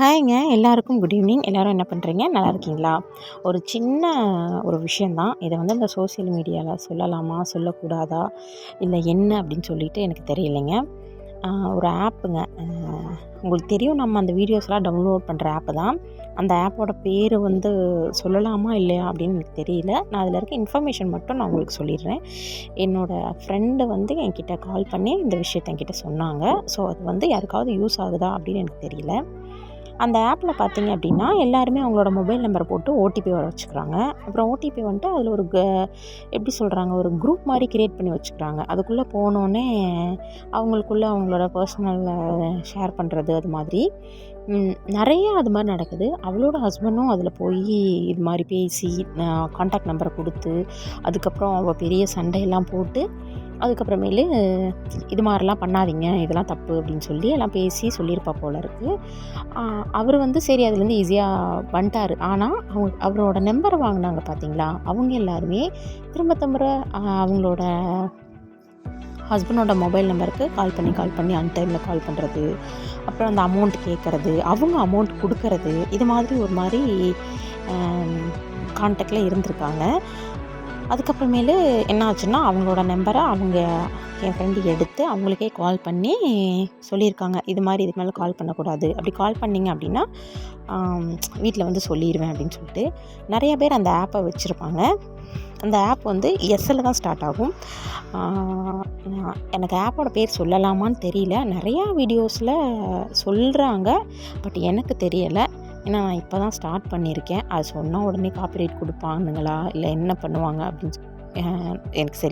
ஹாய்ங்க எல்லாருக்கும் good evening. எல்லோரும் என்ன பண்ணுறீங்க நல்லா இருக்கீங்களா? ஒரு சின்ன ஒரு விஷயந்தான் இதை வந்து இந்த சோசியல் மீடியாவில் சொல்லலாமா? சொல்லக்கூடாதா? இல்லை என்ன அப்படின்னு சொல்லிட்டு எனக்கு தெரியலைங்க. ஒரு ஆப்புங்க. உங்களுக்கு தெரியும் நம்ம அந்த வீடியோஸ்லாம் டவுன்லோட் பண்ணுற ஆப்பு தான். அந்த ஆப்போட பேர் வந்து சொல்லலாமா? இல்லையா? அப்படின்னு எனக்கு தெரியல. நான் அதில் இருக்க இன்ஃபர்மேஷன் மட்டும் நான் உங்களுக்கு சொல்லிடுறேன். என்னோடய ஃப்ரெண்டு வந்து என்கிட்ட கால் பண்ணி இந்த விஷயத்த என்கிட்ட சொன்னாங்க. ஸோ அது வந்து யாருக்காவது யூஸ் ஆகுதா? அப்படின்னு எனக்கு தெரியல. அந்த ஆப்பில் பார்த்தீங்க அப்படின்னா எல்லாருமே அவங்களோட மொபைல் நம்பரை போட்டு ஓடிபி வர வச்சுக்கிறாங்க. அப்புறம் ஓடிபி வந்துட்டு அதில் ஒரு க எப்படி சொல்கிறாங்க ஒரு குரூப் மாதிரி க்ரியேட் பண்ணி வச்சுக்கிறாங்க. அதுக்குள்ளே போனோடனே அவங்களுக்குள்ளே அவங்களோட பர்சனலில் ஷேர் பண்ணுறது அது மாதிரி. நிறைய அது மாதிரி நடக்குது. அவளோட ஹஸ்பண்டும் அதில் போய் இது மாதிரி பேசி காண்டாக்ட் நம்பரை கொடுத்து அதுக்கப்புறம் அவள் பெரிய சண்டையெல்லாம் போட்டு அதுக்கப்புறமேலு இது மாதிரிலாம் பண்ணாதீங்க இதெல்லாம் தப்பு அப்படின்னு சொல்லி எல்லாம் பேசி சொல்லியிருப்பா போல இருக்குது அவர் வந்து சரி அதுலேருந்து ஈஸியாக வந்துட்டார். ஆனால் அவங்க அவரோட நம்பரை வாங்கினாங்க பார்த்தீங்களா அவங்க எல்லாருமே திரும்ப திரும்ப அவங்களோட ஹஸ்பண்டோட மொபைல் நம்பருக்கு கால் பண்ணி கால் பண்ணி அன் டைமில் கால் பண்ணுறது அப்புறம் அந்த அமௌண்ட் கேட்குறது அவங்க அமௌண்ட் கொடுக்கறது இது மாதிரி ஒரு மாதிரி கான்டாக்டில் இருந்திருக்காங்க. அதுக்கப்புறமேலு என்ன ஆச்சுன்னா அவங்களோட நம்பரை அவங்க என் ஃப்ரெண்டு எடுத்து அவங்களுக்கே கால் பண்ணி சொல்லியிருக்காங்க. இது மாதிரி இதுக்கு மேலே கால் பண்ணக்கூடாது. அப்படி கால் பண்ணிங்க அப்படின்னா வீட்டில் வந்து சொல்லிடுவேன் அப்படின்னு சொல்லிட்டு நிறைய பேர் அந்த ஆப்பை வச்சுருப்பாங்க. அந்த ஆப் வந்து எஸ்ஸில் தான் ஸ்டார்ட் ஆகும். எனக்கு ஆப்போட பேர் சொல்லலாமான்னு தெரியல. நிறையா வீடியோஸில் சொல்கிறாங்க பட் எனக்கு தெரியலை. ஏன்னா நான் இப்போ தான் ஸ்டார்ட் பண்ணியிருக்கேன். அது சொன்னால் உடனே காப்பிரைட் கொடுப்பானுங்களா? இல்லை என்ன பண்ணுவாங்க? அப்படின்னு எனக்கு சரி